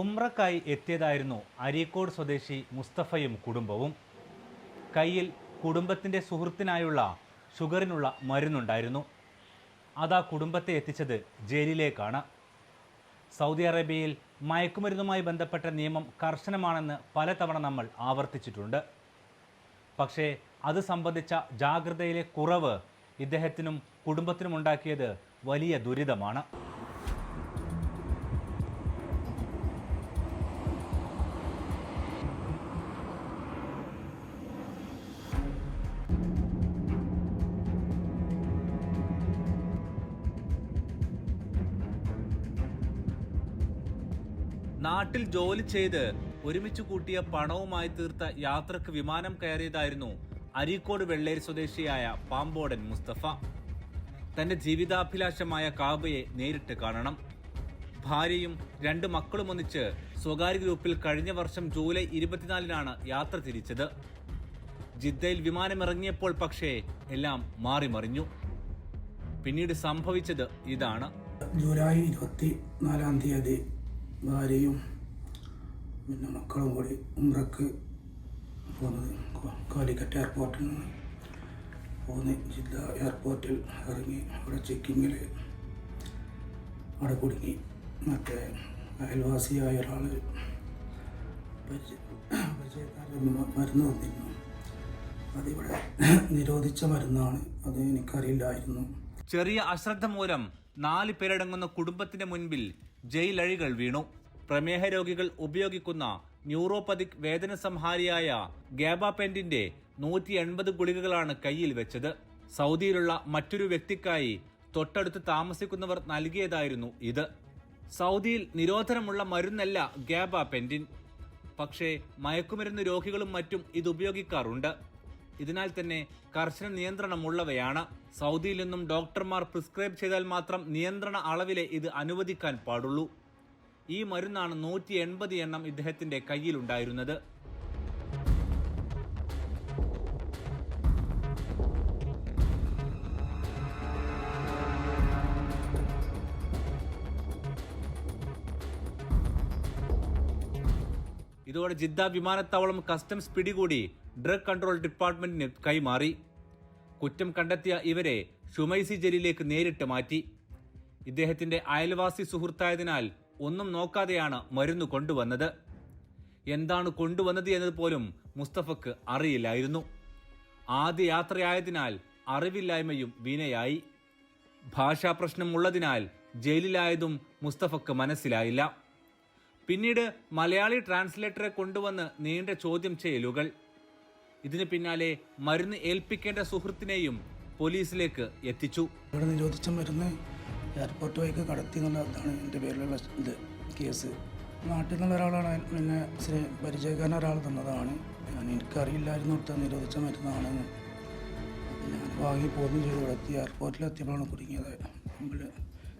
ഉംറക്കായി എത്തിയതായിരുന്നു അരീക്കോട് സ്വദേശി മുസ്തഫയും കുടുംബവും. കയ്യിൽ കുടുംബത്തിന്റെ സുഹൃത്തിനായുള്ള ഷുഗറിനുള്ള മരുന്നുണ്ടായിരുന്നു. അതാ കുടുംബത്തെ എത്തിച്ചത് ജയിലിലേക്കാണ്. സൗദി അറേബ്യയിൽ മയക്കുമരുന്നുമായി ബന്ധപ്പെട്ട നിയമം കർശനമാണെന്ന് പലതവണ നമ്മൾ ആവർത്തിച്ചിട്ടുണ്ട്. പക്ഷേ അത് സംബന്ധിച്ച ജാഗ്രതയിലെ കുറവ് ഇദ്ദേഹത്തിനും കുടുംബത്തിനും ഉണ്ടാക്കിയത് വലിയ ദുരിതമാണ്. നാട്ടിൽ ജോലി ചെയ്ത് ഒരുമിച്ച് കൂട്ടിയ പണവുമായി തീർത്ത യാത്രയ്ക്ക് വിമാനം കയറിയതായിരുന്നു അരീക്കോട് വെള്ളേരി സ്വദേശിയായ പാമ്പോടൻ മുസ്തഫ. തന്റെ ജീവിതാഭിലാഷമായ കാബയെ നേരിട്ട് കാണണം. ഭാര്യയും രണ്ട് മക്കളും ഒന്നിച്ച് സ്വകാര്യ ഗ്രൂപ്പിൽ കഴിഞ്ഞ വർഷം ജൂലൈ ഇരുപത്തിനാലിനാണ് യാത്ര തിരിച്ചത്. ജിദ്ദയിൽ വിമാനമിറങ്ങിയപ്പോൾ പക്ഷേ എല്ലാം മാറിമറിഞ്ഞു പിന്നീട് സംഭവിച്ചത് ഇതാണ്. ജൂലൈ ഇരുപത്തി നാലാം തീയതി ഭാര്യയും പിന്നെ മക്കളും കൂടി ഉംറക്ക് പോകുന്നത് കാലിക്കറ്റ് എയർപോർട്ടിൽ നിന്ന് പോന്ന് ജില്ലാ എയർപോർട്ടിൽ ഇറങ്ങി അവിടെ ചെക്കിങ്ങിൽ അവിടെ കുടുങ്ങി. മറ്റേ അയൽവാസിയായ ഒരാൾ മരുന്ന് തന്നിരുന്നു. അതിവിടെ നിരോധിച്ച മരുന്നാണ്. അത് എനിക്കറിയില്ലായിരുന്നു. ചെറിയ അശ്രദ്ധ മൂലം നാല് പേരടങ്ങുന്ന കുടുംബത്തിന്റെ മുൻപിൽ ജയിലഴികൾ വീണു. പ്രമേഹ രോഗികൾ ഉപയോഗിക്കുന്ന ന്യൂറോപ്പതിക് വേദന സംഹാരിയായ ഗാബാപെന്റിന്റെ നൂറ്റി എൺപത് ഗുളികകളാണ് കയ്യിൽ വെച്ചത്. സൗദിയിലുള്ള മറ്റൊരു വ്യക്തിക്കായി തൊട്ടടുത്ത് താമസിക്കുന്നവർ നൽകിയതായിരുന്നു ഇത്. സൗദിയിൽ നിരോധനമുള്ള മരുന്നല്ല ഗാബാപെന്റിൻ. പക്ഷേ മയക്കുമരുന്ന് രോഗികളും മറ്റും ഇത് ഉപയോഗിക്കാറുണ്ട്. ഇതിനാൽ തന്നെ കർശന നിയന്ത്രണമുള്ളവയാണ്. സൗദിയിൽ നിന്നും ഡോക്ടർമാർ പ്രിസ്ക്രൈബ് ചെയ്താൽ മാത്രം നിയന്ത്രണ അളവിലെ ഇത് അനുവദിക്കാൻ പാടുള്ളൂ. ഈ മരുന്നാണ് നൂറ്റി എൺപത് എണ്ണം ഇദ്ദേഹത്തിന്റെ കയ്യിലുണ്ടായിരുന്നത്. ഇതോടെ ജിദ്ദ വിമാനത്താവളം കസ്റ്റംസ് പിടികൂടി. ഡ്രഗ് കൺട്രോൾ ഡിപ്പാർട്ട്മെന്റിന് കൈമാറി. കുറ്റം കണ്ടെത്തിയ ഇവരെ ഷുമൈസി ജയിലിലേക്ക് നേരിട്ട് മാറ്റി. ഇദ്ദേഹത്തിന്റെ അയൽവാസി സുഹൃത്തായതിനാൽ ഒന്നും നോക്കാതെയാണ് മരുന്ന് കൊണ്ടുവന്നത്. എന്താണ് കൊണ്ടുവന്നത് എന്നത് പോലും മുസ്തഫക്ക് അറിയില്ലായിരുന്നു. ആദ്യ യാത്രയായതിനാൽ അറിവില്ലായ്മയും വീണയായി. ഭാഷാ പ്രശ്നമുള്ളതിനാൽ ജയിലിലായതും മുസ്തഫക്ക് മനസ്സിലായില്ല. പിന്നീട് മലയാളി ട്രാൻസ്ലേറ്ററെ കൊണ്ടുവന്ന് നീണ്ട ചോദ്യം ചെയ്യലുകൾ. ഇതിന് പിന്നാലെ മരുന്ന് ഏൽപ്പിക്കേണ്ട സുഹൃത്തിനെയും പോലീസിലേക്ക് എത്തിച്ചു. ഇവിടെ നിരോധിച്ച മരുന്ന് എയർപോർട്ട് വഴിക്ക് കടത്തി എന്നുള്ളതാണ് എന്റെ പേരിലുള്ള ഇത് കേസ്. നാട്ടിൽ നിന്നുള്ള ഒരാളാണ് പിന്നെ പരിചയക്കാരൻ ഒരാൾ തന്നതാണ്. ഞാൻ എനിക്കറിയില്ലായിരുന്നു ഇവിടുത്തെ നിരോധിച്ച മരുന്നാണെന്ന് ഞാൻ വാങ്ങി പോകുന്നു ചെയ്തു. ഇവിടെ എത്തി എയർപോർട്ടിൽ എത്തിയപ്പോഴാണ് കുടുങ്ങിയത്. നമ്മൾ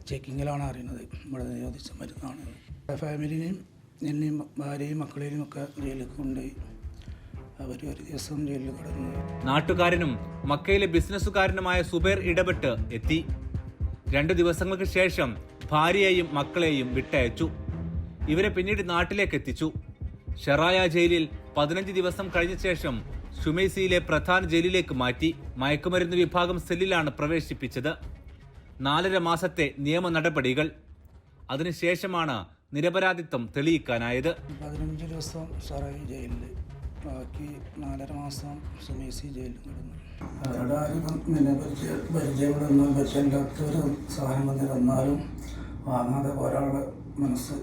ചെക്കിങ്ങിലാണ് അറിയുന്നത് ഇവിടെ നിരോധിച്ച മരുന്നാണ് ഫാമിലിനെയും എന്നെയും ഭാര്യയും മക്കളെയും ഒക്കെ ജയിലിൽ കൊണ്ടുപോയി. അവർ ഒരു ദിവസം ജയിലിൽ കടന്നു. നാട്ടുകാരനും മക്കയിലെ ബിസിനസ്സുകാരനുമായ സുബൈർ ഇടപെട്ട് എത്തി. രണ്ടു ദിവസങ്ങൾക്ക് ശേഷം ഭാര്യയെയും മക്കളെയും വിട്ടയച്ചു. ഇവരെ പിന്നീട് നാട്ടിലേക്ക് എത്തിച്ചു. ഷെറായ ജയിലിൽ പതിനഞ്ച് ദിവസം കഴിഞ്ഞ ശേഷം ഷുമൈസിയിലെ പ്രധാന ജയിലിലേക്ക് മാറ്റി. മയക്കുമരുന്ന് വിഭാഗം സെല്ലിലാണ് പ്രവേശിപ്പിച്ചത്. നാലര മാസത്തെ നിയമ നടപടികൾ. അതിനുശേഷമാണ് നിരപരാധിത്വം തെളിയിക്കാനായത്. പതിനഞ്ച് ദിവസം സാറായി ജയിലിൽ ബാക്കി നാലര മാസം സുമേസി ജയിലിൽ കിടന്നു. അവരുടെ ആരും പിന്നെ പരിചയ പരിചയപ്പെടുന്ന പരിചയമില്ലാത്തവർ സാധനം വന്ന് തന്നാലും വാങ്ങാതെ ഒരാളുടെ മനസ്സ്.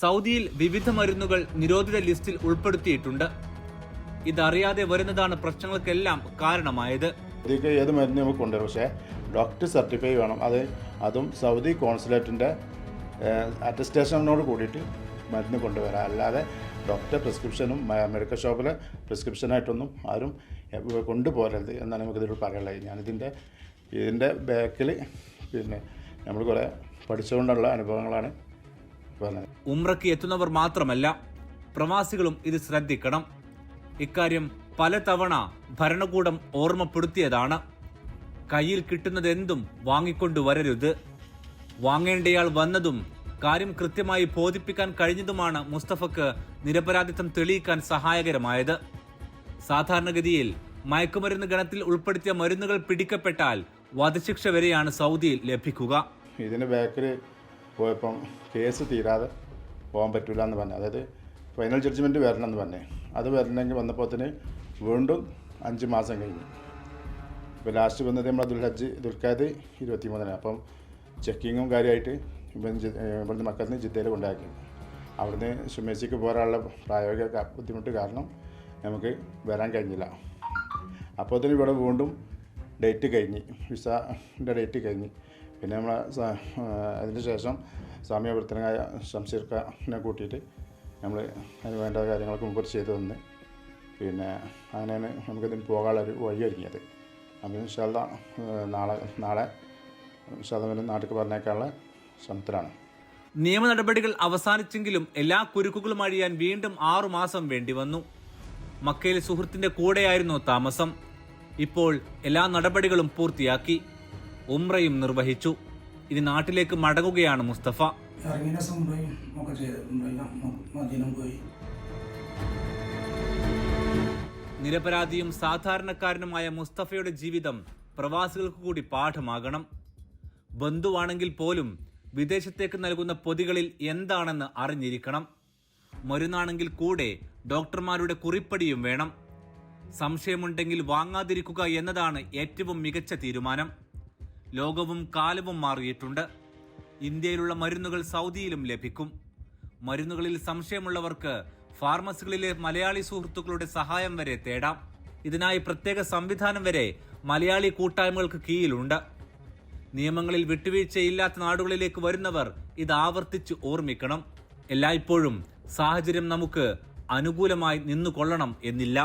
സൗദിയിൽ വിവിധ മരുന്നുകൾ നിരോധിത ലിസ്റ്റിൽ ഉൾപ്പെടുത്തിയിട്ടുണ്ട്. ഇതറിയാതെ വരുന്നതാണ് പ്രശ്നങ്ങൾക്കെല്ലാം കാരണമായത്. ഏത് മരുന്ന് നമുക്ക് കൊണ്ടുവരും? പക്ഷേ ഡോക്ടർ സർട്ടിഫൈ വേണം. അത് അതും സൗദി കോൺസുലേറ്റിന്റെ അറ്റസ്റ്റേഷനോട് കൂടിയിട്ട് മരുന്ന് കൊണ്ടുവരാം. അല്ലാതെ ഡോക്ടർ പ്രിസ്ക്രിപ്ഷനും മെഡിക്കൽ ഷോപ്പിലെ പ്രിസ്ക്രിപ്ഷനായിട്ടൊന്നും ആരും കൊണ്ടുപോകരുത് എന്നാണ് നമുക്കിതിൽ പറയാനുള്ളത്. ഞാനിതിന്റെ ഇതിന്റെ ബാക്കിൽ പിന്നെ നമ്മൾ കുറേ പഠിച്ചുകൊണ്ടുള്ള അനുഭവങ്ങളാണ് പറഞ്ഞത്. ഉമ്രക്ക് എത്തുന്നവർ മാത്രമല്ല പ്രവാസികളും ഇത് ശ്രദ്ധിക്കണം. ഇക്കാര്യം പലതവണ ഭരണകൂടം ഓർമ്മപ്പെടുത്തിയതാണ്. കയ്യിൽ കിട്ടുന്നതെന്തും വാങ്ങിക്കൊണ്ടു വരരുത്. വാങ്ങേണ്ടയാൾ വന്നതും കാര്യം കൃത്യമായി ബോധിപ്പിക്കാൻ കഴിഞ്ഞതുമാണ് മുസ്തഫക്ക് നിരപരാധിത്വം തെളിയിക്കാൻ സഹായകരമായത്. സാധാരണഗതിയിൽ മയക്കുമരുന്ന് ഗണത്തിൽ ഉൾപ്പെടുത്തിയ മരുന്നുകൾ പിടിക്കപ്പെട്ടാൽ വധശിക്ഷ വരെയാണ് സൗദിയിൽ ലഭിക്കുക. ഇതിന് ബാക്കിൽ പോയപ്പം കേസ് തീരാതെ പോകാൻ പറ്റില്ല എന്ന് പറഞ്ഞു. അതായത് ഫൈനൽ ജഡ്ജ്മെന്റ് വരണം എന്ന് പറഞ്ഞു. അത് വരണമെങ്കിൽ വന്നപ്പോത്തിന് വീണ്ടും അഞ്ച് മാസം കഴിഞ്ഞു. ഇപ്പോൾ ലാസ്റ്റ് വന്നത് നമ്മൾ ദുൽഹജ്ജ് ദുൽഖാദ് ഇരുപത്തി മൂന്നിന് അപ്പം ചെക്കിങ്ങും കാര്യമായിട്ട് ഇവിടുന്ന് മക്കളിൽ നിന്ന് ജിദ്ദയിൽ കൊണ്ടാക്കി അവിടുന്ന് സുമേശിക്ക് പോരാനുള്ള പ്രായോഗിക ബുദ്ധിമുട്ട് കാരണം നമുക്ക് വരാൻ കഴിഞ്ഞില്ല. അപ്പോൾ തന്നെ ഇവിടെ വീണ്ടും ഡേറ്റ് കഴിഞ്ഞ് വിസന്റെ ഡേറ്റ് കഴിഞ്ഞ്. പിന്നെ നമ്മൾ അതിന് ശേഷം സാമ്യവർത്തനായ ഷംസീർ ഖാനെ കൂട്ടിയിട്ട് നമ്മൾ അതിന് വേണ്ട കാര്യങ്ങളൊക്കെ മുമ്പ് ചെയ്തു തന്ന്. പിന്നെ അങ്ങനെയാണ് നമുക്കതിന് പോകാനുള്ള ഒരു വഴി ഒരുങ്ങിയത്. അപ്പോൾ ഇൻഷാല്ല നാളെ നാളെ ഇൻഷാല്ല നാട്ടിൽ പറഞ്ഞേക്കാനുള്ള ശ്രമത്തിലാണ് നിയമ നടപടികൾ അവസാനിച്ചെങ്കിലും എല്ലാ കുരുക്കുകളും അഴിയാൻ വീണ്ടും ആറുമാസം വേണ്ടി വന്നു. മക്കയിൽ സുഹൃത്തിന്റെ കൂടെയായിരുന്നു താമസം. ഇപ്പോൾ എല്ലാ നടപടികളും പൂർത്തിയാക്കി. ഉംറയും നിർവഹിച്ചു. ഇനി നാട്ടിലേക്ക് മടങ്ങുകയാണ് മുസ്തഫ. നിരപരാധിയും സാധാരണക്കാരനുമായ മുസ്തഫയുടെ ജീവിതം പ്രവാസികൾക്ക് കൂടി പാഠമാകണം. ബന്ധുവാണെങ്കിൽ പോലും വിദേശത്തേക്ക് നൽകുന്ന പൊതികളിൽ എന്താണെന്ന് അറിഞ്ഞിരിക്കണം. മരുന്നാണെങ്കിൽ കൂടെ ഡോക്ടർമാരുടെ കുറിപ്പടിയും വേണം. സംശയമുണ്ടെങ്കിൽ വാങ്ങാതിരിക്കുക എന്നതാണ് ഏറ്റവും മികച്ച തീരുമാനം. ലോകവും കാലവും മാറിയിട്ടുണ്ട്. ഇന്ത്യയിലുള്ള മരുന്നുകൾ സൗദിയിലും ലഭിക്കും. മരുന്നുകളിൽ സംശയമുള്ളവർക്ക് ഫാർമസികളിലെ മലയാളി സുഹൃത്തുക്കളുടെ സഹായം വരെ തേടാം. ഇതിനായി പ്രത്യേക സംവിധാനം വരെ മലയാളി കൂട്ടായ്മകൾക്ക് കീഴിലുണ്ട്. നിയമങ്ങളിൽ വിട്ടുവീഴ്ചയില്ലാത്ത നാടുകളിലേക്ക് വരുന്നവർ ഇത് ആവർത്തിച്ച് ഓർമ്മിക്കണം. എല്ലായ്പ്പോഴും സാഹചര്യം നമുക്ക് അനുകൂലമായി നിന്നുകൊള്ളണം എന്നില്ല.